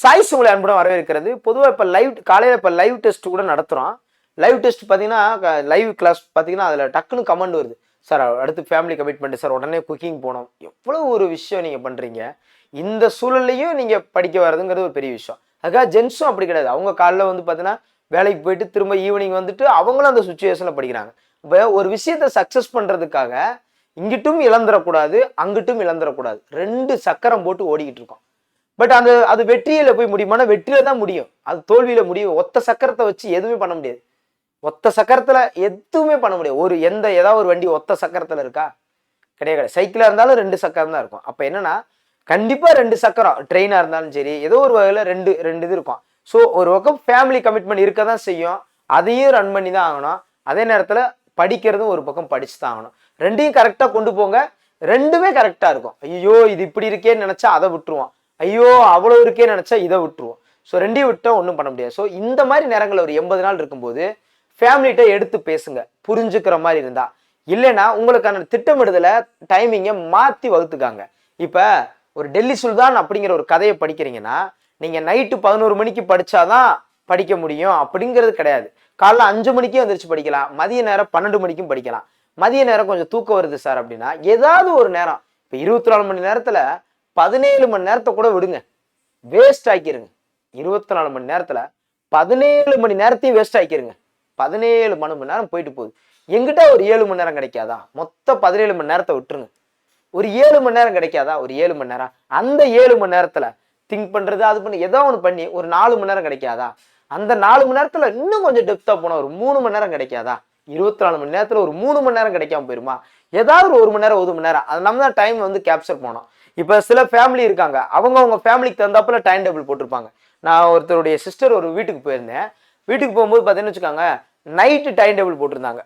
Choice உங்களை அன்புடன் வரவேற்கிறது. பொதுவாக இப்போ லைவ் காலையில் இப்போ லைவ் டெஸ்ட் கூட நடத்துகிறோம் லைவ் டெஸ்ட் பார்த்தீங்கன்னா லைவ் கிளாஸ் பார்த்தீங்கன்னா அதில் டக்குன்னு கமெண்ட் வருது. சார் அடுத்து ஃபேமிலி கமிட்மெண்ட் சார் உடனே குக்கிங் போனோம் எவ்வளோ ஒரு விஷயம் நீங்கள் பண்ணுறீங்க இந்த சூழல்லையும் நீங்கள் படிக்க வர்றதுங்கிறது ஒரு பெரிய விஷயம். அதுக்காக ஜென்ஸும் அப்படி கிடையாது. அவங்க காலைல வந்து பார்த்தீங்கன்னா வேலைக்கு போயிட்டு திரும்ப ஈவினிங் வந்துட்டு அவங்களும் அந்த சுச்சுவேஷனில் படிக்கிறாங்க. இப்போ ஒரு விஷயத்தை சக்ஸஸ் பண்ணுறதுக்காக இங்கிட்டும் இழந்துடக்கூடாது அங்கிட்டும் இழந்துடக்கூடாது ரெண்டு சக்கரம் போட்டு ஓடிக்கிட்டு இருக்கோம். பட் அந்த அது வெற்றியில போய் முடியுமானா வெற்றியில தான் முடியும். அது தோல்வியில முடியும். ஒத்த சக்கரத்தை வச்சு எதுவுமே பண்ண முடியாது. ஒத்த சக்கரத்துல எதுவுமே பண்ண முடியாது. ஒரு எந்த ஏதாவது ஒரு வண்டி ஒத்த சக்கரத்துல இருக்கா? கிடையாது. கிடையாது சைக்கிளா இருந்தாலும் ரெண்டு சக்கரம் தான் இருக்கும். அப்ப என்னன்னா கண்டிப்பா ரெண்டு சக்கரம். ட்ரெயினா இருந்தாலும் சரி ஏதோ ஒரு வகையில ரெண்டு ரெண்டு இது இருக்கும். ஸோ ஒரு பக்கம் ஃபேமிலி கமிட்மெண்ட் இருக்க தான் செய்யும். அதையும் ரன் பண்ணி தான் ஆகணும். அதே நேரத்துல படிக்கிறதும் ஒரு பக்கம் படிச்சு தான் ஆகணும். ரெண்டையும் கரெக்டா கொண்டு போங்க. ரெண்டுமே கரெக்டா இருக்கும். ஐயோ இது இப்படி இருக்கேன்னு நினைச்சா அதை விட்டுருவோம். ஐயோ அவ்வளோ இருக்கே நினச்சா இதை விட்டுருவோம். ஸோ ரெண்டையும் விட்டால் ஒன்றும் பண்ண முடியாது. ஸோ இந்த மாதிரி நேரங்கள் ஒரு எண்பது நாள் இருக்கும்போது ஃபேமிலிகிட்ட எடுத்து பேசுங்க. புரிஞ்சுக்கிற மாதிரி இருந்தா. இல்லைன்னா உங்களுக்கான திட்டமிடுதலை டைமிங்கை மாற்றி வகுத்துக்காங்க. இப்போ ஒரு டெல்லி சுல்தான் அப்படிங்கிற ஒரு கதையை படிக்கிறீங்கன்னா நீங்கள் நைட்டு பதினோரு மணிக்கு படித்தாதான் படிக்க முடியும் அப்படிங்கிறது கிடையாது. காலைல அஞ்சு மணிக்கே வந்துருச்சு படிக்கலாம். மதிய நேரம் பன்னெண்டு மணிக்கும் படிக்கலாம். மதிய நேரம் கொஞ்சம் தூக்கம் வருது சார் அப்படின்னா ஏதாவது ஒரு நேரம் இப்போ இருபத்தி நாலு மணி நேரத்தில் பதினேழு மணி நேரத்தை கூட விடுங்க. வேஸ்ட் ஆக்கிருங்க. இருபத்தி நாலு மணி நேரத்தில் பதினேழு மணி நேரத்தையும் வேஸ்ட் ஆக்கிருங்க. பதினேழு மணி மணி நேரம் போயிட்டு போகுது. எங்கிட்ட ஒரு ஏழு மணி நேரம் கிடைக்காதா? மொத்தம் பதினேழு மணி நேரத்தை விட்டுருங்க. ஒரு ஏழு மணி நேரம் கிடைக்காதா? ஒரு ஏழு மணி நேரம். அந்த ஏழு மணி நேரத்தில் திங்க் பண்ணுறது அது பண்ணி ஏதோ ஒன்று பண்ணி ஒரு நாலு மணி நேரம் கிடைக்காதா? அந்த நாலு மணி நேரத்தில் இன்னும் கொஞ்சம் டெப்த்தாக போனால் ஒரு மூணு மணி நேரம் கிடைக்காதா? இருபத்தி நாலு மணி நேரத்தில் ஒரு மூணு மணி நேரம் கிடைக்காம போயிருமா? ஏதாவது ஒரு ஒரு மணி நேரம் ஒரு மணி நேரம். அது நம்ம தான் டைம் வந்து கேப்சர் போனோம் இப்போ சில ஃபேமிலி இருக்காங்க. அவங்க அவங்க ஃபேமிலிக்கு தகுந்தாப்புல டைம் டேபிள் போட்டிருப்பாங்க. நான் ஒருத்தருடைய சிஸ்டர் ஒரு வீட்டுக்கு போயிருந்தேன். வீட்டுக்கு போகும்போது பார்த்தீங்கன்னு வச்சுக்கோங்க நைட்டு டைம் டேபிள் போட்டிருந்தாங்க.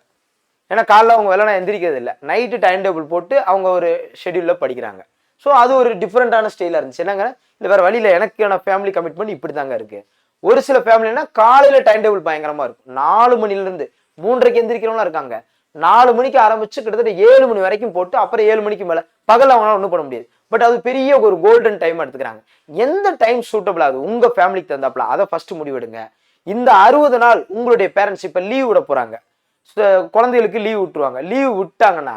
ஏன்னா காலைல அவங்க வெள்ளனா எந்திரிக்கிறது இல்லை. நைட்டு டைம் டேபிள் போட்டு அவங்க ஒரு ஷெடியூலில் படிக்கிறாங்க. ஸோ அது ஒரு டிஃப்ரெண்ட்டான ஸ்டைலாக இருந்துச்சு. என்னங்க? இல்லை வேறு வழியில் எனக்கான ஃபேமிலி கமிட்மெண்ட் இப்படி தாங்க இருக்குது ஒரு சில ஃபேமிலினா காலையில் டைம் டேபிள் பயங்கரமாக இருக்கும். நாலு மணிலேருந்து மூன்றரைக்கு எந்திரிக்கிறவங்களாம் இருக்காங்க. நாலு மணிக்கு ஆரம்பிச்சு கிட்டத்தட்ட ஏழு மணி வரைக்கும் போட்டு அப்புறம் ஏழு மணிக்கு மேலே பகல் அவங்களால ஒன்றும் பண்ண முடியாது. பட் அது பெரிய ஒரு கோல்டன் டைம் எடுத்துக்கிறாங்க. எந்த டைம் சூட்டபிள் ஆகுது? உங்கள் ஃபேமிலிக்கு தந்தாப்புல அதை ஃபர்ஸ்ட் முடிவெடுங்க. இந்த அறுபது நாள் உங்களுடைய பேரண்ட்ஸ் இப்போ லீவ் விட போகிறாங்க குழந்தைகளுக்கு லீவ் விட்டுருவாங்க. லீவ் விட்டாங்கன்னா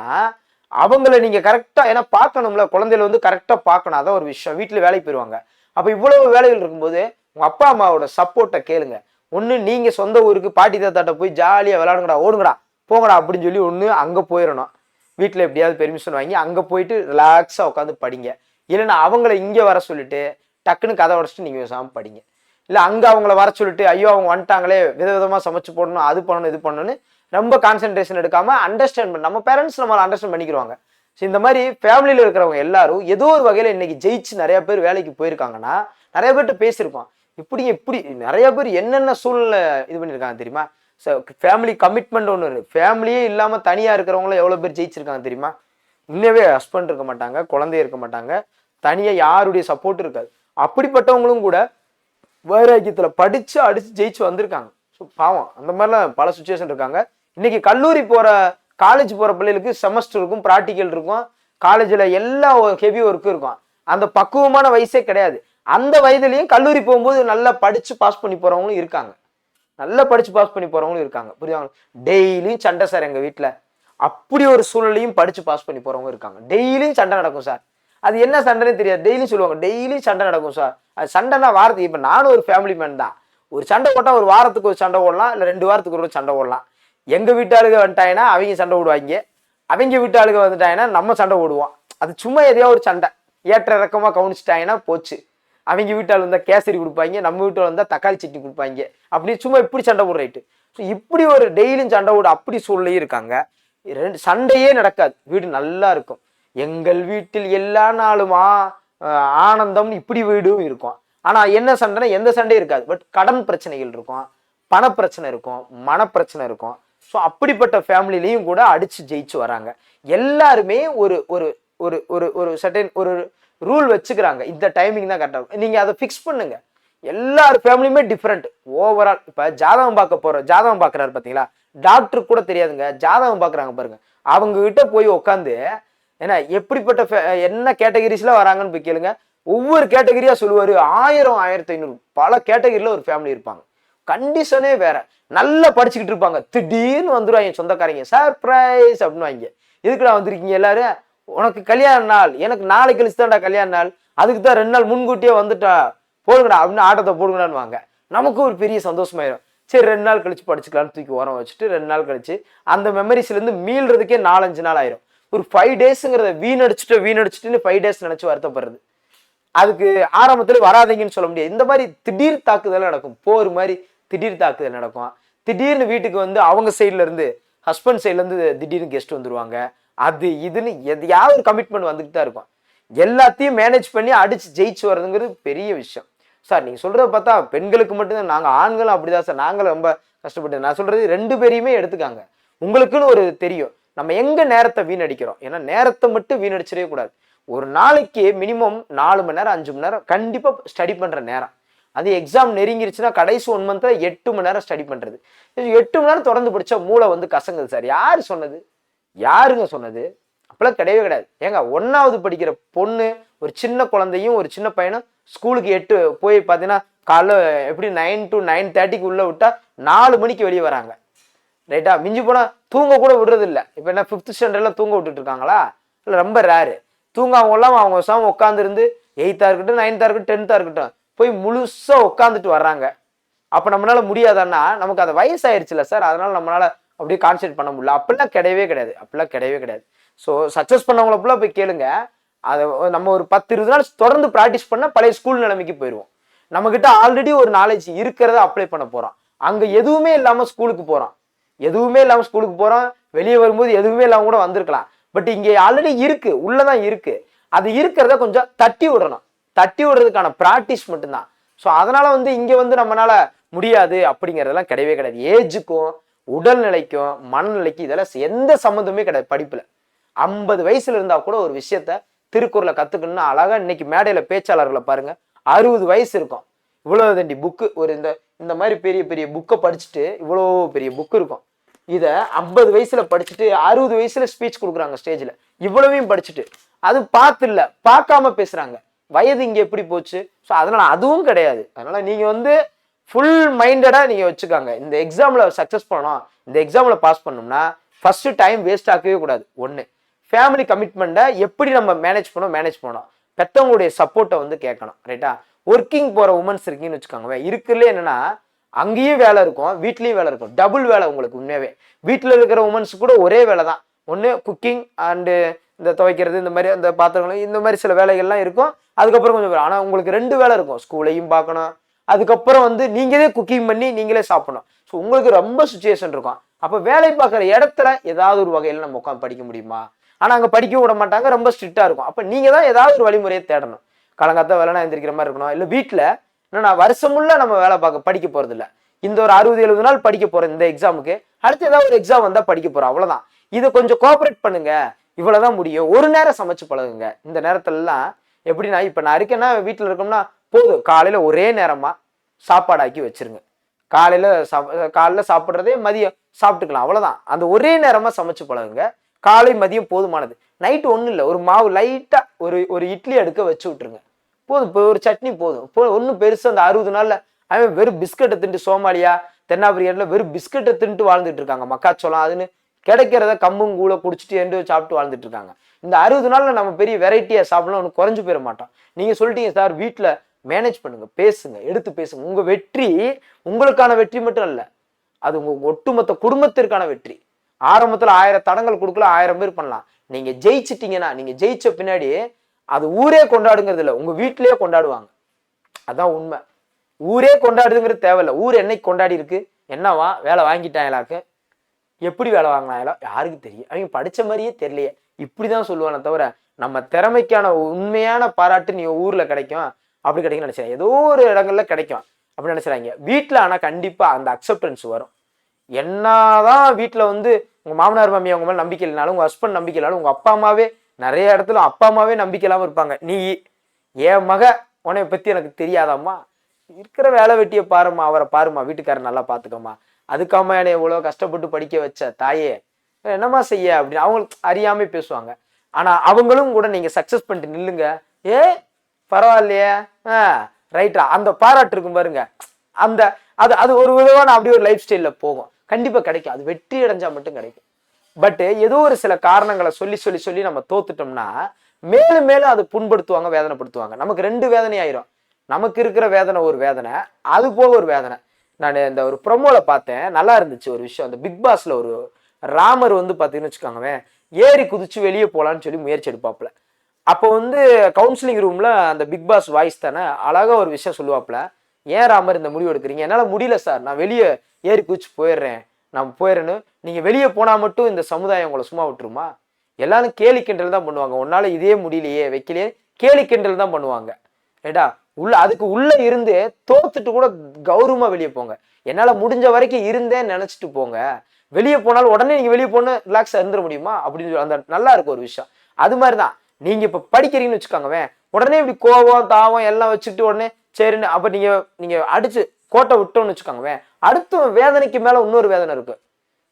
அவங்கள நீங்க கரெக்டா ஏன்னா பார்க்கணும்ல குழந்தைகள் வந்து கரெக்டா பார்க்கணும். அதான் ஒரு விஷயம். வீட்டில் வேலைக்கு போயிடுவாங்க அப்ப இவ்வளவு வேலைகள் இருக்கும்போது உங்க அப்பா அம்மாவோட சப்போர்ட்டை கேளுங்க. ஒன்று நீங்க சொந்த ஊருக்கு பாட்டி தாத்தாட்ட போய் ஜாலியாக விளாடுங்கடா ஓடுங்கடா போங்கடா அப்படின்னு சொல்லி ஒன்று அங்கே போயிடணும். வீட்டில் எப்படியாவது பெர்மிஷன் வாங்கி அங்கே போயிட்டு ரிலாக்ஸாக உட்காந்து படிங்க. இல்லைன்னா அவங்கள இங்கே வர சொல்லிட்டு டக்குன்னு கதை உடச்சிட்டு நீங்கள் பேசாமல் படிங்க. இல்லை அங்கே அவங்கள வர சொல்லிட்டு ஐயோ அவங்க வந்துட்டாங்களே விதவிதமாக சமைச்சு போடணும் அது பண்ணணும் இது பண்ணணும்னு ரொம்ப கான்சென்ட்ரேஷன் எடுக்காமல் அண்டர்ஸ்டாண்ட் பண்ண நம்ம பேரண்ட்ஸ் நம்மளை அண்டர்ஸ்டாண்ட் பண்ணிக்கிறாங்க ஸோ இந்த மாதிரி ஃபேமிலியில் இருக்கிறவங்க எல்லாரும் ஏதோ ஒரு வகையில் இன்னைக்கு ஜெயிச்சு நிறைய பேர் வேலைக்கு போயிருக்காங்கன்னா நிறைய பேர்கிட்ட பேசியிருக்கோம் இப்படி இப்படி நிறைய பேர் என்னென்ன சூழ்நிலை இது பண்ணியிருக்காங்க தெரியுமா? ஃபேமிலி கமிட்மெண்ட் ஒன்று ஃபேமிலியே இல்லாமல் தனியாக இருக்கிறவங்களும் எவ்வளோ பேர் ஜெயிச்சிருக்காங்க தெரியுமா? இன்னவே ஹஸ்பண்ட் இருக்க மாட்டாங்க குழந்தைய இருக்க மாட்டாங்க. தனியாக யாருடைய சப்போர்ட் இருக்காது. அப்படிப்பட்டவங்களும் கூட வைராக்கியத்தில் படித்து அடித்து ஜெயிச்சு வந்திருக்காங்க. ஸோ பாவம். அந்த மாதிரிலாம் பல சுச்சுவேஷன் இருக்காங்க. இன்றைக்கி கல்லூரி போகிற காலேஜ் போகிற பிள்ளைகளுக்கு செமஸ்டர் இருக்கும் ப்ராக்டிக்கல் இருக்கும். காலேஜில் எல்லா ஹெவி ஒர்க்கும் இருக்கும். அந்த பக்குவமான வயசே கிடையாது. அந்த வயதுலேயும் கல்லூரி போகும்போது நல்லா படித்து பாஸ் பண்ணி போகிறவங்களும் இருக்காங்க. நல்லா படித்து பாஸ் பண்ணி போகிறவங்களும் இருக்காங்க. புரியுதாங்க டெய்லியும் சண்டை சார் எங்கள் வீட்டில் அப்படி ஒரு சூழ்நிலையும் படித்து பாஸ் பண்ணி போகிறவங்க இருக்காங்க. டெய்லியும் சண்டை நடக்கும் சார் அது என்ன சண்டைன்னு தெரியாது. டெய்லியும் சொல்லுவாங்க டெய்லியும் சண்டை நடக்கும் சார் அது சண்டைனா வாரத்துக்கு இப்போ நானும் ஒரு ஃபேமிலி மேன் தான். ஒரு சண்டை போட்டால் ஒரு வாரத்துக்கு ஒரு சண்டை ஓடலாம் இல்லை ரெண்டு வாரத்துக்கு ஒரு சண்டை ஓடலாம் எங்கள் வீட்டாளுங்க வந்துட்டாங்கன்னா அவங்க சண்டை விடுவாங்க அவங்க வீட்டாளுங்க வந்துட்டாங்கன்னா நம்ம சண்டை ஓடுவோம் அது சும்மா எதையோ ஒரு சண்டை. ஏற்ற இறக்கமாக கவனிச்சிட்டாங்கன்னா போச்சு. அவங்க வீட்டால் வந்தால் கேசரி கொடுப்பாங்க நம்ம வீட்டில் வந்தால் தக்காளி சட்னி கொடுப்பாங்க. அப்படி சும்மா இப்படி சண்டை போடுற ரைட்டு ஸோ இப்படி ஒரு டெய்லியும் சண்டை போட அப்படி சூழ்நிலையும் இருக்காங்க. ரெண்டு சண்டையே நடக்காது. வீடு நல்லா இருக்கும். எங்கள் வீட்டில் எல்லா நாளுமா ஆனந்தம் இப்படி வீடும் இருக்கும். ஆனால் என்ன சண்டைனா எந்த சண்டையும் இருக்காது. பட் கடன் பிரச்சனைகள் இருக்கும். பணப்பிரச்சனை இருக்கும். மனப்பிரச்சனை இருக்கும். ஸோ அப்படிப்பட்ட ஃபேமிலிலையும் கூட அடித்து ஜெயிச்சு வராங்க. எல்லாருமே ஒரு ஒரு ஒரு ஒரு ஒரு சர்டன் ஒரு ரூல் வச்சுக்கிறாங்க. இந்த டைமிங் தான் கரெக்டாக இருக்கும். நீங்கள் அதை ஃபிக்ஸ் பண்ணுங்க. எல்லார் ஃபேமிலியுமே டிஃப்ரெண்ட் ஓவரால் இப்போ ஜாதகம் பார்க்க போகிற ஜாதகம் பார்க்குறாரு பார்த்தீங்களா டாக்டர் கூட தெரியாதுங்க. ஜாதகம் பார்க்குறாங்க பாருங்க. அவங்கக்கிட்ட போய் உட்காந்து ஏன்னா எப்படிப்பட்ட என்ன கேட்டகரிஸில் வராங்கன்னு போய் கேளுங்க. ஒவ்வொரு கேட்டகரியாக சொல்லுவார். ஆயிரம் ஆயிரத்தி ஐநூறு. பல கேட்டகரியில் ஒரு ஃபேமிலி இருப்பாங்க. கண்டிஷனே வேற. நல்லா படிச்சுக்கிட்டு இருப்பாங்க. திடீர்னு வந்துருவாங்க. சொந்தக்காரங்க சர்ப்ரைஸ் அப்படின்னு வாங்க. எதுக்குடா வந்திருக்கீங்க எல்லாரும்? உனக்கு கல்யாண நாள் எனக்கு நாளைக்கு கழிச்சு தான்டா கல்யாண நாள் அதுக்கு தான் ரெண்டு நாள் முன்கூட்டியே வந்துட்டா போடுங்கடா அப்படின்னு ஆட்டத்தை போடுங்கடான்னு வாங்க நமக்கு ஒரு பெரிய சந்தோஷமாயிடும் சரி ரெண்டு நாள் கழிச்சு படிச்சுக்கலான்னு தூக்கி உரம் வச்சுட்டு ரெண்டு நாள் கழிச்சு அந்த மெமரிஸ்லேருந்து மீள்றதுக்கே நாலஞ்சு நாள் ஆயிரும். ஒரு ஃபைவ் டேஸுங்கிறத வீணடிச்சுட்டு வீணடிச்சுட்டுன்னு ஃபைவ் டேஸ் நினச்சி வருத்தப்படுறது. அதுக்கு ஆரம்பத்தில் வராதீங்கன்னு சொல்ல முடியாது. இந்த மாதிரி திடீர் தாக்குதல் நடக்கும். போர் மாதிரி திடீர் தாக்குதல் நடக்கும். திடீர்னு வீட்டுக்கு வந்து அவங்க சைட்லேருந்து ஹஸ்பண்ட் சைட்லேருந்து திடீர்னு கெஸ்ட் வந்துடுவாங்க அது இதுன்னு எதையாவது ஒரு கமிட்மெண்ட் வந்துட்டு தான் இருக்கும். எல்லாத்தையும் மேனேஜ் பண்ணி அடிச்சு ஜெயிச்சு வர்றதுங்கிறது பெரிய விஷயம். சார் நீங்க சொல்கிறத பார்த்தா பெண்களுக்கு மட்டும்தான் நாங்கள் ஆண்களும் அப்படிதான் சார் நாங்களும் ரொம்ப கஷ்டப்பட்டு நான் சொல்றது ரெண்டு பேரையுமே எடுத்துக்காங்க. உங்களுக்குன்னு ஒரு தெரியும். நம்ம எங்க நேரத்தை வீணடிக்கிறோம்? ஏன்னா நேரத்தை மட்டும் வீணடிச்சிடவே கூடாது. ஒரு நாளைக்கு மினிமம் நாலு மணி நேரம் அஞ்சு மணி நேரம் கண்டிப்பாக ஸ்டடி பண்ணுற நேரம். அது எக்ஸாம் நெருங்கிருச்சுன்னா கடைசி ஒன் மந்த்தில் எட்டு மணி நேரம் ஸ்டடி பண்ணுறது எட்டு மணி நேரம் தொடர்ந்து படித்தா மூளை வந்து கசங்குது சார் யார் சொன்னது? யாருங்க சொன்னது? அப்பெல்லாம் கிடையவே கிடையாது. ஏங்க ஒன்றாவது படிக்கிற பொண்ணு ஒரு சின்ன குழந்தையும் ஒரு சின்ன பையனும் ஸ்கூலுக்கு எட்டு போய் பார்த்தீங்கன்னா காலைல எப்படி நைன் டு நைன் தேர்ட்டிக்கு உள்ளே விட்டா நாலு மணிக்கு வெளியே வராங்க. ரைட்டா மிஞ்சி போனால் தூங்க கூட விடுறது இப்போ என்ன ஃபிஃப்த் ஸ்டாண்டர்டில் தூங்க விட்டுட்டு இருக்காங்களா? இல்லை ரொம்ப ரேரு தூங்காம அவங்க சாம உட்காந்துருந்து எயித்தாக இருக்கட்டும் நைன்த்தாக இருக்கட்டும் டென்த்தாக இருக்கட்டும் போய் முழுசாக உட்காந்துட்டு வர்றாங்க. அப்போ நம்மளால் முடியாதன்னா நமக்கு அது வயசாயிருச்சுல சார். அதனால் நம்மளால் அப்படியே கான்சென்ட் பண்ண முடியல. அப்படிலாம் கிடையவே கிடையாது. அப்படிலாம் கிடையவே கிடையாது. ஸோ சக்ஸஸ் பண்ணவங்கள ஃபுல்லாக போய் கேளுங்க. அதை நம்ம ஒரு பத்து இருபது நாள் தொடர்ந்து ப்ராக்டிஸ் பண்ணால் பழைய ஸ்கூல் நிலைமைக்கு போயிடுவோம் நம்மக்கிட்ட ஆல்ரெடி ஒரு நாலேஜ் இருக்கிறத அப்ளை பண்ண போகிறோம் அங்கே எதுவுமே இல்லாமல் ஸ்கூலுக்கு போகிறோம் எதுவுமே இல்லாமல் ஸ்கூலுக்கு போகிறோம் வெளியே வரும்போது எதுவுமே இல்லாமல் கூட வந்திருக்கலாம். பட் இங்கே ஆல்ரெடி இருக்குது உள்ளே தான் இருக்குது அது இருக்கிறத கொஞ்சம் தட்டி விடணும். தட்டி விடுறதுக்கான ப்ராக்டிஸ் மட்டும்தான். ஸோ அதனால் வந்து இங்கே வந்து நம்மளால் முடியாது அப்படிங்கிறதெல்லாம் கிடையவே கிடையாது. ஏஜுக்கும் உடல்நிலைக்கும் மனநிலைக்கும் இதெல்லாம் எந்த சம்மந்தமே கிடையாது படிப்பில். ஐம்பது வயசுல இருந்தால் கூட ஒரு விஷயத்த திருக்குறளை கற்றுக்கணும்னு அழகாக இன்னைக்கு மேடையில் பேச்சாளர்களை பாருங்க. அறுபது வயசு இருக்கும். இவ்வளவு தண்டி புக்கு ஒரு இந்த இந்த மாதிரி பெரிய பெரிய புக்கை படிச்சுட்டு இவ்வளோ பெரிய புக் இருக்கும். இதை ஐம்பது வயசுல படிச்சுட்டு அறுபது வயசுல ஸ்பீச் கொடுக்குறாங்க ஸ்டேஜில் இவ்வளவையும் படிச்சுட்டு. அது பார்த்து இல்லை பார்க்காம பேசுறாங்க. வயது இங்கே எப்படி போச்சு? ஸோ அதனால அதுவும் கிடையாது. அதனால நீங்கள் வந்து ஃபுல் மைண்டடாக நீங்கள் வச்சுக்காங்க. இந்த எக்ஸாமில் சக்ஸஸ் பண்ணணும் இந்த எக்ஸாமில் பாஸ் பண்ணோம்னா ஃபஸ்ட்டு டைம் வேஸ்ட் ஆக்கவே கூடாது. ஒன்று ஃபேமிலி கமிட்மெண்ட்டை எப்படி நம்ம மேனேஜ் பண்ணோம் மேனேஜ் பண்ணோம். பெத்தவங்களுடைய சப்போர்ட்டை வந்து கேட்கணும் ரைட்டா ஒர்க்கிங் போகிற உமன்ஸ் இருக்கீங்கன்னு வச்சுக்கோங்க இருக்குல்ல என்னென்னா அங்கேயும் வேலை இருக்கும் வீட்லேயும் வேலை இருக்கும். டபுள் வேலை உங்களுக்கு உண்மையாகவே வீட்டில் இருக்கிற உமன்ஸ் கூட ஒரே வேலை தான். ஒன்று குக்கிங் அண்டு இந்த துவைக்கிறது இந்த மாதிரி அந்த பாத்திரங்கள் இந்த மாதிரி சில வேலைகள்லாம் இருக்கும். அதுக்கப்புறம் கொஞ்சம் ஆனால் உங்களுக்கு ரெண்டு வேலை இருக்கும். ஸ்கூலையும் பார்க்கணும் அதுக்கப்புறம் வந்து நீங்களே குக்கிங் பண்ணி நீங்களே சாப்பிடணும். ஸோ உங்களுக்கு ரொம்ப சுச்சுவேஷன் இருக்கும். அப்போ வேலை பார்க்குற இடத்துல ஏதாவது ஒரு வகையில் நம்ம உட்காந்து படிக்க முடியுமா? ஆனால் அங்கே படிக்க விட மாட்டாங்க ரொம்ப ஸ்ட்ரிக்டாக இருக்கும். அப்போ நீங்கள் தான் ஏதாவது ஒரு வழிமுறையை தேடணும். காலங்காத்த வேலைனா எந்திரிக்கிற மாதிரி இருக்கணும். இல்லை வீட்டில் என்னன்னா வருஷமுள்ள நம்ம வேலை பார்க்க படிக்க போகிறதில்ல இந்த ஒரு அறுபது எழுபது நாள் படிக்க போறோம் இந்த எக்ஸாமுக்கு அடுத்து ஏதாவது ஒரு எக்ஸாம் வந்தால் படிக்க போகிறோம் அவ்வளோதான் இதை கொஞ்சம் கோஆப்ரேட் பண்ணுங்க. இவ்வளோதான் முடியும். ஒரு நேரம் சமைச்சு பழகுங்க. இந்த நேரத்துலலாம் எப்படின்னா இப்போ நான் இருக்கேன்னா வீட்டில் இருக்கோம்னா போதும். காலையில் ஒரே நேரமாக சாப்பாடாக்கி வச்சிருங்க. காலையில் சாப் காலையில் சாப்பிட்றதே மதியம் சாப்பிட்டுக்கலாம். அவ்வளோதான் அந்த ஒரே நேரமாக சமைச்சு பழகுங்க. காலை மதியம் போதுமானது. நைட்டு ஒன்றும் இல்லை. ஒரு மாவு லைட்டாக ஒரு ஒரு இட்லி எடுக்க வச்சு விட்ருங்க போதும். இப்போ ஒரு சட்னி போதும். இப்போ ஒன்றும் பெருசு அந்த அறுபது நாளில் அவன் வெறும் பிஸ்கட்டை தின்ட்டு சோமாலியா தென்னாப்பிரிக்கால வெறும் பிஸ்கட்டை தின்ட்டு வாழ்ந்துட்டு இருக்காங்க. மக்காச்சோளம் அதுன்னு கிடைக்கிறத கம்பும் கூட குடிச்சிட்டு எண்டு சாப்பிட்டு வாழ்ந்துட்டு இருக்காங்க. இந்த அறுபது நாளில் நம்ம பெரிய வெரைட்டியாக சாப்பிடலாம் ஒன்றும் குறைஞ்சு போயிட மாட்டோம். நீங்கள் சொல்லிட்டீங்க சார் வீட்டில் மேனேஜ் பண்ணுங்க பேசுங்க எடுத்து பேசுங்க. உங்க வெற்றி உங்களுக்கான வெற்றி மட்டும் அல்ல அது உங்க ஒட்டுமொத்த குடும்பத்திற்கான வெற்றி. ஆரம்பத்துல ஆயிரம் தடங்கள் கொடுக்கல ஆயிரம் பேர் பண்ணலாம். நீங்க ஜெயிச்சிட்டீங்கன்னா நீங்க ஜெயிச்ச பின்னாடி அது ஊரே கொண்டாடுங்கிறது இல்லை உங்க வீட்டிலேயே கொண்டாடுவாங்க. அதான் உண்மை. ஊரே கொண்டாடுதுங்கிறது தேவையில்ல ஊர் என்னைக்கு கொண்டாடி இருக்கு? என்னவா? வேலை வாங்கிட்டாங்களாக்கு எப்படி வேலை வாங்கினா எல்லாம் யாருக்கு தெரியும். அவங்க படிச்ச மாதிரியே தெரியலையே. இப்படிதான் சொல்லுவானே தவிர நம்ம திறமைக்கான உண்மையான பாராட்டு நீ ஊர்ல கிடைக்கும். அப்படி கிடைக்கும் நினைச்சேன் ஏதோ ஒரு இடங்கள்ல கிடைக்கும் அப்படி நினைச்சுறாங்க வீட்டில் ஆனால் கண்டிப்பாக அந்த அக்செப்டன்ஸ் வரும். என்னதான் வீட்டில் வந்து உங்கள் மாமனார் மாமி அவங்க மேலே நம்பிக்கை இல்லைனாலும் உங்கள் ஹஸ்பண்ட் நம்பிக்கை இல்லைனாலும் உங்கள் அப்பா அம்மாவே நிறைய இடத்துல அப்பா அம்மாவே நம்பிக்கை இருப்பாங்க. நீ என் மக உன்னை பற்றி எனக்கு தெரியாதாம்மா? இருக்கிற வேலை வெட்டியை பாரும்மா அவரை பாரும்மா வீட்டுக்காரர் நல்லா பார்த்துக்கோமா அதுக்காம என்னை இவ்வளோ கஷ்டப்பட்டு படிக்க வச்ச தாயே. என்னம்மா செய்ய அப்படின்னு அவங்களுக்கு அறியாமல் பேசுவாங்க. ஆனால் அவங்களும் கூட நீங்கள் சக்ஸஸ் பண்ணிட்டு நில்லுங்க. ஏ பரவாயில்லையே. ஆ ரைட்டா அந்த பாராட்டு இருக்கும் பாருங்க. அந்த அது அது ஒரு விதமான அப்படி ஒரு லைஃப் ஸ்டைலில் போகும். கண்டிப்பாக கிடைக்கும். அது வெற்றி அடைஞ்சால் மட்டும் கிடைக்கும். பட் ஏதோ ஒரு சில காரணங்களை சொல்லி சொல்லி சொல்லி நம்ம தோத்துட்டோம்னா மேலும் மேலும் அது புண்படுத்துவாங்க வேதனைப்படுத்துவாங்க. நமக்கு ரெண்டு வேதனை ஆயிரும். நமக்கு இருக்கிற வேதனை ஒரு வேதனை அது போக ஒரு வேதனை. நான் இந்த ஒரு ப்ரொமோவில் பார்த்தேன். நல்லா இருந்துச்சு ஒரு விஷயம். அந்த பிக் பாஸில் ஒரு ராமர் வந்து பார்த்தீங்கன்னு வச்சுக்கோங்கவே ஏறி குதிச்சு வெளியே போகலான்னு சொல்லி முயற்சி எடுப்பாப்புல. அப்போ வந்து கவுன்சிலிங் ரூமில் அந்த பிக் பாஸ் வாய்ஸ் தானே அழகாக ஒரு விஷயம் சொல்லுவாப்புல ஏன் ராமர் இந்த முடிவு எடுக்கிறீங்க? என்னால் முடியல சார். நான் வெளியே ஏறி குச்சி போயிடுறேன். நான் போயிடுறேன்னு. நீங்கள் வெளியே போனால் மட்டும் இந்த சமுதாயம் உங்களை சும்மா விட்டுருமா? எல்லாரும் கேலி கிண்டல் தான் பண்ணுவாங்க. உன்னால் இதே முடியலையே வைக்கலையே. கேலி கிண்டல் தான் பண்ணுவாங்க. ஏடா உள்ள அதுக்கு உள்ளே இருந்து தோத்துட்டு கூட கௌரவமாக வெளியே போங்க. என்னால் முடிஞ்ச வரைக்கும் இருந்தேன்னு நினச்சிட்டு போங்க. வெளியே போனாலும் உடனே நீங்கள் வெளியே போன ரிலாக்ஸாக இருந்துட முடியுமா? அப்படின்னு சொல்லி அந்த நல்லா இருக்கும் ஒரு விஷயம். அது மாதிரி தான் நீங்க இப்ப படிக்கிறீங்கன்னு வச்சுக்கோங்கவே உடனே இப்படி கோவம் தாவம் எல்லாம் வச்சுக்கிட்டு உடனே சரின்னு அப்ப நீங்க நீங்க அடிச்சு கோட்டை விட்டோம்னு வச்சுக்கோங்கவே அடுத்த வேதனைக்கு மேல இன்னொரு வேதனை இருக்கு.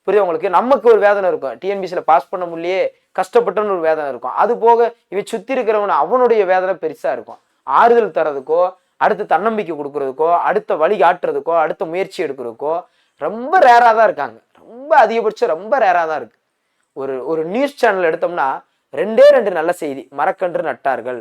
புரியுது உங்களுக்கு? நமக்கு ஒரு வேதனை இருக்கும். டிஎன்பிசியில் பாஸ் பண்ண முடியே கஷ்டப்பட்டோன்னு ஒரு வேதனை இருக்கும். அது போக இவன் சுத்தி இருக்கிறவன் அவனுடைய வேதனை பெருசா இருக்கும். ஆறுதல் தரதுக்கோ அடுத்து தன்னம்பிக்கை கொடுக்கறதுக்கோ அடுத்த வழி காட்டுறதுக்கோ அடுத்த முயற்சி எடுக்கிறதுக்கோ ரொம்ப ரேராக தான் இருக்காங்க. ரொம்ப அதிகபட்சம் ரொம்ப ரேராக தான் இருக்கு. ஒரு ஒரு நியூஸ் சேனல் எடுத்தோம்னா ரெண்டே ரெண்டு நல்ல செய்தி. மரக்கன்று நட்டார்கள்.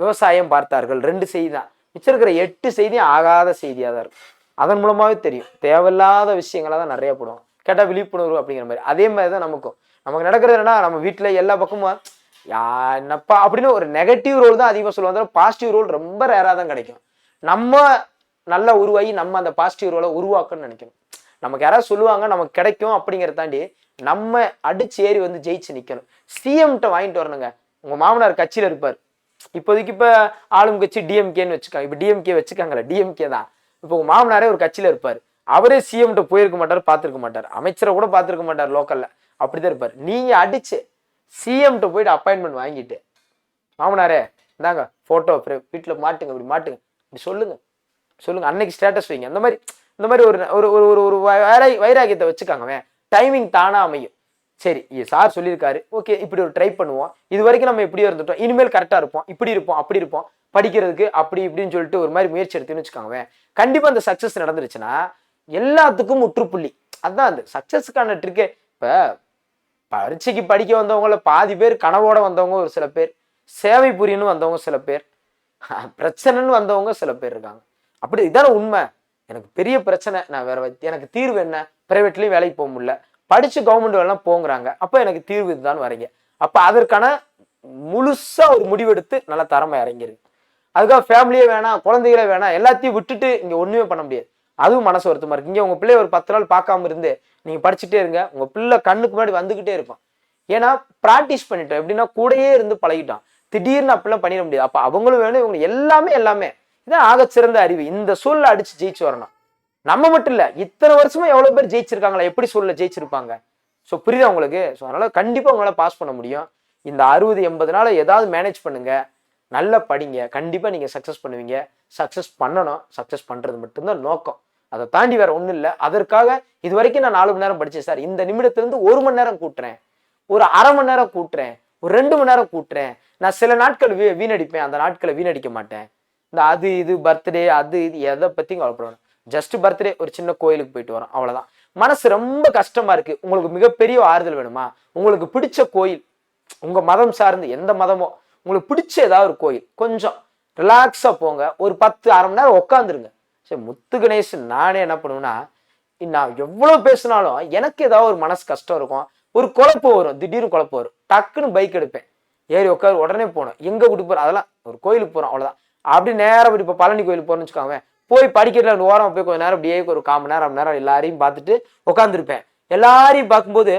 விவசாயம் பார்த்தார்கள். ரெண்டு செய்தி தான். மிச்சம் இருக்கிற எட்டு செய்தியும் ஆகாத செய்தியாக தான் இருக்கும். அதன் மூலமாகவே தெரியும். தேவையில்லாத விஷயங்களா தான் நிறைய போடுவோம் கேட்டால் விழிப்புணர்வு அப்படிங்கிற மாதிரி. அதே மாதிரி தான் நமக்கும். நமக்கு நடக்கிறது என்னன்னா நம்ம வீட்டில் எல்லா பக்கமும் யா என்னப்பா அப்படின்னு ஒரு நெகட்டிவ் ரோல் தான் அதிகமாக சொல்லுவாங்க. பாசிட்டிவ் ரோல் ரொம்ப ரேராக தான் கிடைக்கும். நம்ம நல்லா உருவாகி நம்ம அந்த பாசிட்டிவ் ரோலை உருவாக்கணும்னு நினைக்கணும். நமக்கு யாராவது சொல்லுவாங்க நமக்கு கிடைக்கும் அப்படிங்கிறதாண்டி நம்ம அடிச்சு ஏறி வந்து ஜெயிச்சு நிற்கணும் சிஎம்கிட்ட வாங்கிட்டு வரணுங்க உங்கள் மாமனார் கட்சியில் இருப்பார் இப்போதைக்கு இப்போ ஆளும் கட்சி டிஎம்கேன்னு வச்சுக்காங்க இப்போ டிஎம்கே வச்சுக்காங்களே டிஎம்கே தான் இப்போ உங்கள் மாமனாரே ஒரு கட்சியில் இருப்பார் அவரே சிஎம்கிட்ட போயிருக்க மாட்டார் பார்த்துருக்க மாட்டார் அமைச்சரை கூட பார்த்துருக்க மாட்டார் லோக்கலில் அப்படிதான் இருப்பார் நீங்கள் அடிச்சு சிஎம்கிட்ட போயிட்டு அப்பாயின்மெண்ட் வாங்கிட்டு மாமனாரே இந்தாங்க ஃபோட்டோ வீட்டில் மாட்டுங்க இப்படி மாட்டுங்க இப்படி சொல்லுங்க சொல்லுங்க அன்னைக்கு ஸ்டேட்டஸ் வைங்க அந்த மாதிரி இந்த மாதிரி ஒரு ஒரு ஒரு ஒரு ஒரு வைரா வைராகியத்தை வச்சுக்காங்கவே டைமிங் தானாக அமையும். சரி சார் சொல்லியிருக்காரு. ஓகே இப்படி ஒரு ட்ரை பண்ணுவோம். இது வரைக்கும் நம்ம இப்படியே இருந்துட்டோம். இனிமேல் கரெக்டாக இருப்போம். இப்படி இருப்போம் அப்படி இருப்போம். படிக்கிறதுக்கு அப்படி இப்படின்னு சொல்லிட்டு ஒரு மாதிரி முயற்சி எடுத்துன்னு வச்சுக்காங்க கண்டிப்பாக அந்த சக்ஸஸ் நடந்துருச்சுன்னா எல்லாத்துக்கும் முற்றுப்புள்ளி. அதான் அந்த சக்ஸஸுக்கான ட்ரிக்கே இப்போ பரீட்சைக்கு படிக்க வந்தவங்கள பாதி பேர் கனவோட வந்தவங்க ஒரு சில பேர். சேவை புரியணும் வந்தவங்க சில பேர். பிரச்சனைன்னு வந்தவங்க சில பேர் இருக்காங்க. அப்படி இதான உண்மை. எனக்கு பெரிய பிரச்சனை. நான் வேற எனக்கு தீர்வு என்ன? பிரைவேட்லயும் வேலைக்கு போக முடியல. படித்து கவர்மெண்ட் வேலைலாம் போங்கிறாங்க. அப்போ எனக்கு தீர்வு இதுதான் வரீங்க. அப்போ அதற்கான முழுசாக ஒரு முடிவெடுத்து நல்ல தரமாக இறங்கிருக்கு அதுக்காக ஃபேமிலியே வேணாம் குழந்தைகளே வேணாம் எல்லாத்தையும் விட்டுட்டு இங்கே ஒன்றுமே பண்ண முடியாது. அதுவும் மனசு வருத்தமாக இருக்குது இங்கே உங்கள் பிள்ளைய ஒரு பத்து நாள் பார்க்காம இருந்து நீங்கள் படிச்சுட்டே இருங்க. உங்கள் பிள்ளை கண்ணுக்கு முன்னாடி வந்துக்கிட்டே இருக்கும் ஏன்னா ப்ராக்டிஸ் பண்ணிட்டோம். எப்படின்னா கூடயே இருந்து பழகிட்டான். திடீர்னு அப்படிலாம் பண்ணிட முடியாது. அப்போ அவங்களும் வேணும் இவங்க எல்லாமே எல்லாமே. இதான் ஆகச்சிறந்த அறிவு. இந்த சூழலை அடித்து ஜெயிச்சு வரணும். நம்ம மட்டும் இல்லை இத்தனை வருஷமா எவ்வளோ பேர் ஜெயிச்சிருக்காங்களா? எப்படி சொல்ல ஜெயிச்சிருப்பாங்க? ஸோ புரியுதா உங்களுக்கு? ஸோ அதனால் கண்டிப்பாக உங்களால் பாஸ் பண்ண முடியும். இந்த அறுபது எண்பது நாள் ஏதாவது மேனேஜ் பண்ணுங்க. நல்லா படிங்க. கண்டிப்பாக நீங்கள் சக்ஸஸ் பண்ணுவீங்க. சக்ஸஸ் பண்ணணும். சக்ஸஸ் பண்ணுறது மட்டும்தான் நோக்கம். அதை தாண்டி வேற ஒன்றும் இல்லை. அதற்காக இது வரைக்கும் நான் நாலு மணி நேரம் படித்தேன் சார். இந்த நிமிடத்துலேருந்து ஒரு மணி நேரம் கூட்டுறேன். ஒரு அரை மணி நேரம் கூட்டுறேன். ஒரு ரெண்டு மணி நேரம் கூட்டுறேன். நான் சில நாட்கள் வீ வீணடிப்பேன். அந்த நாட்களை வீணடிக்க மாட்டேன். இந்த அது இது பர்த்டே அது இது எதை பற்றியும் கவலைப்படணும் ஜஸ்ட் பர்த்டே ஒரு சின்ன கோயிலுக்கு போயிட்டு வரோம். அவ்வளோதான் மனசு ரொம்ப கஷ்டமா இருக்கு. உங்களுக்கு மிகப்பெரிய ஆறுதல் வேணுமா? உங்களுக்கு பிடிச்ச கோயில் உங்க மதம் சார்ந்து எந்த மதமோ உங்களுக்கு பிடிச்ச ஏதாவது ஒரு கோயில் கொஞ்சம் ரிலாக்ஸா போங்க. ஒரு பத்து அரை மணி நேரம் உட்காந்துருங்க சரி முத்து கணேசன் நானே என்ன பண்ணுவேன்னா நான் எவ்வளவு பேசினாலும் எனக்கு ஏதாவது ஒரு மனசு கஷ்டம் இருக்கும். ஒரு குழப்பம் வரும். திடீர்னு குழப்பம் வரும். டக்குன்னு பைக் எடுப்பேன். ஏறி உட்காரு உடனே போகணும். எங்க கூட்டு போறோம் அதெல்லாம் ஒரு கோயிலுக்கு போறோம் அவ்வளவுதான். அப்படி நேரம் இப்போ பழனி கோயிலுக்கு போறோம்னு வச்சுக்கோங்க போய் படிக்கட்டில் ஒரு ஓரம் போய் கொஞ்ச நேரம் அப்படியே ஒரு கால் மணி நேரம் அரை நேரம் எல்லாரையும் பார்த்துட்டு உட்காந்துருப்பேன் எல்லாரையும் பார்க்கும்போது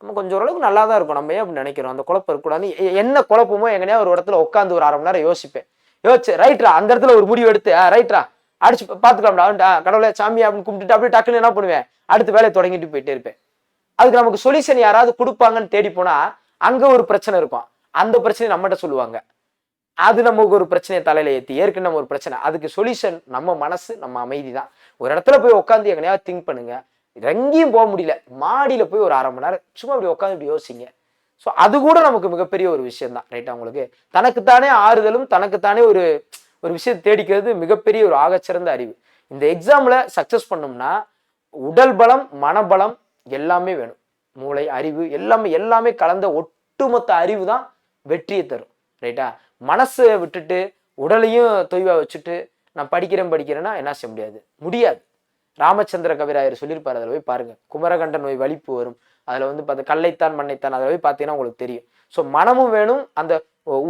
நம்ம கொஞ்சம் ஓரளவுக்கு நல்லா தான் இருக்கும். நம்ம ஏன் அப்படி நினைக்கிறோம்? அந்த குழப்பம் இருக்கக்கூடாது என்ன குழப்பமோ எங்கனையா ஒரு இடத்துல உட்காந்து ஒரு அரை மணி நேரம் யோசிப்பேன். யோசிச்சு ரைட்ரா அந்த இடத்துல ஒரு முடிவு எடுத்து ரைட்ரா அடிச்சு பார்த்துக்கலாம்டா கடவுளை சாமி அப்படின்னு கும்பிட்டுட்டு அப்படியே டக்குன்னு என்ன பண்ணுவேன்? அடுத்த வேலையை தொடங்கிட்டு போயிட்டே இருப்பேன். அதுக்கு நமக்கு சொல்யூஷன் யாராவது கொடுப்பாங்கன்னு தேடி போனா அங்க ஒரு பிரச்சனை இருக்கும். அந்த பிரச்சனையை நம்மகிட்ட சொல்லுவாங்க. அது நமக்கு ஒரு பிரச்சனையை தலையில ஏத்தி ஏற்கனவே நம்ம ஒரு பிரச்சனை. அதுக்கு சொல்யூஷன் நம்ம மனசு நம்ம அமைதி தான் ஒரு இடத்துல போய் உட்காந்து எங்கனையாவது திங்க் பண்ணுங்க. எங்கேயும் போக முடியல. மாடியில போய் ஒரு அரை மணி நேரம் சும்மா இப்படி உட்காந்து இப்படி யோசிங்க. ஸோ அது கூட நமக்கு மிகப்பெரிய ஒரு விஷயம் தான் ரைட்டா உங்களுக்கு? தனக்குத்தானே ஆறுதலும் தனக்குத்தானே ஒரு ஒரு விஷயத்தை தேடிக்கிறது மிகப்பெரிய ஒரு ஆகச்சிறந்த அறிவு. இந்த எக்ஸாமில் சக்ஸஸ் பண்ணோம்னா உடல் பலம் மனபலம் எல்லாமே வேணும். மூளை அறிவு எல்லாமே எல்லாமே கலந்த ஒட்டுமொத்த அறிவு தான் வெற்றியை தரும் ரைட்டா மனசை விட்டுட்டு உடலையும் தொய்வாக வச்சுட்டு நான் படிக்கிறேன் படிக்கிறேன்னா என்ன செய்ய முடியாது. முடியாது. ராமச்சந்திர கவிராயர் சொல்லியிருப்பார் அதில் போய் பாருங்க. குமரகண்ட நோய் வலிப்பு வரும். அதில் வந்து பார்த்து கல்லைத்தான் மண்ணைத்தான் அதில் போய் பார்த்தீங்கன்னா உங்களுக்கு தெரியும். ஸோ மனமும் வேணும் அந்த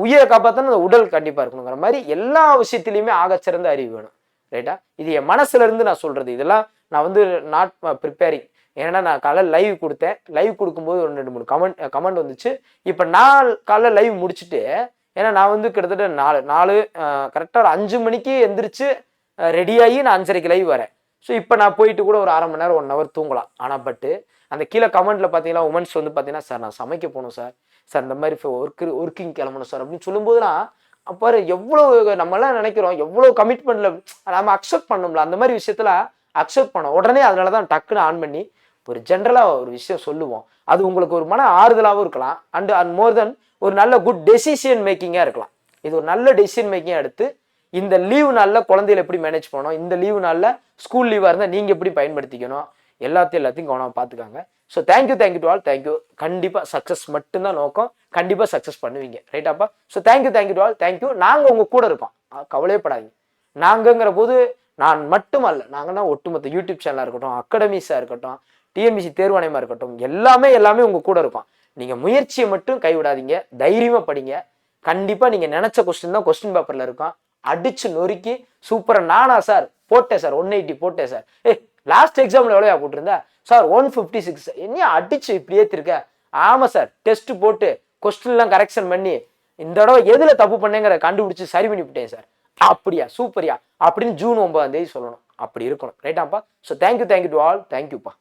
உயிரை காப்பாற்றணும் அந்த உடல் கண்டிப்பாக இருக்கணுங்கிற மாதிரி எல்லா விஷயத்துலையுமே ஆகச்சிறந்த அறிவு வேணும். ரைட்டா இது என் மனசுலேருந்து நான் சொல்கிறது இதெல்லாம் நான் வந்து நாட் ப்ரிப்பேரிங் uh, ஏன்னா நான் காலை லைவ் கொடுத்தேன். லைவ் கொடுக்கும்போது ஒரு ரெண்டு மூணு கமெண்ட் கமெண்ட் uh, வந்துச்சு. இப்போ நான் காலைல லைவ் முடிச்சுட்டு ஏன்னா நான் வந்து கிட்டத்தட்ட நாலு நாலு கரெக்டாக ஒரு அஞ்சு மணிக்கு எந்திரிச்சு ரெடியாகி நான் அஞ்சரைக்கு லைவ் வரேன். ஸோ இப்போ நான் போயிட்டு கூட ஒரு அரை மணி நேரம் ஒன் ஹவர் தூங்கலாம். ஆனால் பட்டு அந்த கீழே கமெண்ட்டில் பார்த்தீங்கன்னா உமன்ஸ் வந்து பார்த்தீங்கன்னா சார் நான் சமைக்க போகணும் சார். சார் இந்த மாதிரி ஒர்க்கு ஒர்க்கிங் கிளம்பணும் சார் அப்படின்னு சொல்லும்போதுலாம் அப்போ எவ்வளோ நம்மலாம் நினைக்கிறோம் எவ்வளோ கமிட்மெண்ட்ல நம்ம அக்செப்ட் பண்ணோம்ல அந்த மாதிரி விஷயத்தில் அக்செப்ட் பண்ணோம். உடனே அதனால தான் டக்குன்னு ஆன் பண்ணி ஒரு ஜென்ரலாக ஒரு விஷயம் சொல்லுவோம். அது உங்களுக்கு ஒரு மன ஆறுதலாகவும் இருக்கலாம். அண்ட் அண்ட் மோர் தென் ஒரு நல்ல குட் டெசிஷன் மேக்கிங்காக இருக்கலாம். இது ஒரு நல்ல டெசிஷன் மேக்கிங்காக எடுத்து இந்த லீவு நாளில் குழந்தைகளை எப்படி மேனேஜ் பண்ணணும்? இந்த லீவு நாளில் ஸ்கூல் லீவாக இருந்தால் நீங்கள் எப்படி பயன்படுத்திக்கணும்? எல்லாத்தையும் எல்லாத்தையும் கவனமாக பார்த்துக்காங்க so thank you thank you to all thank you கண்டிப்பாக சக்ஸஸ் மட்டும்தான் நோக்கம். கண்டிப்பாக சக்ஸஸ் பண்ணுவீங்க. ரைட்டாப்பா so thank you thank you to all thank you நாங்கள் உங்கள் கூட இருக்கோம். கவலையப்படாதீங்க. நாங்கங்கிற போது நான் மட்டும் அல்ல நாங்கன்னா ஒட்டுமொத்த யூடியூப் சேனலாக இருக்கட்டும் அகாடமிஸாக இருக்கட்டும் டிஎன்பிசி தேர்வாணையமாக இருக்கட்டும் எல்லாமே எல்லாமே உங்கள் கூட இருக்கும். நீங்கள் முயற்சியை மட்டும் கைவிடாதீங்க தைரியமாக படிங்க. கண்டிப்பாக நீங்கள் நினச்ச கொஸ்டின் தான் கொஸ்டின் பேப்பரில் இருக்கும். அடிச்சு நொறுக்கி சூப்பராக நானா சார் போட்டேன் சார் ஒன் எயிட்டி போட்டேன் சார் ஏ லாஸ்ட் எக்ஸாமில் எவ்வளோயா போட்டிருந்தா? சார் ஒன் ஃபிஃப்டி சிக்ஸ் என்ன அடிச்சு இப்படி ஏற்றிருக்க ஆமாம் சார் டெஸ்ட் போட்டு கொஸ்டின்லாம் கரெக்ஷன் பண்ணி இந்த தடவை எதில் தப்பு பண்ணேங்கிற கண்டுபிடிச்சி சரி பண்ணி விட்டேன் சார் அப்படியா சூப்பரியா அப்படின்னு ஜூன் ஒன்பதாம் தேதி சொல்லணும். அப்படி இருக்கணும். ரைட்டாப்பா so thank you thank you to all தேங்க்யூப்பா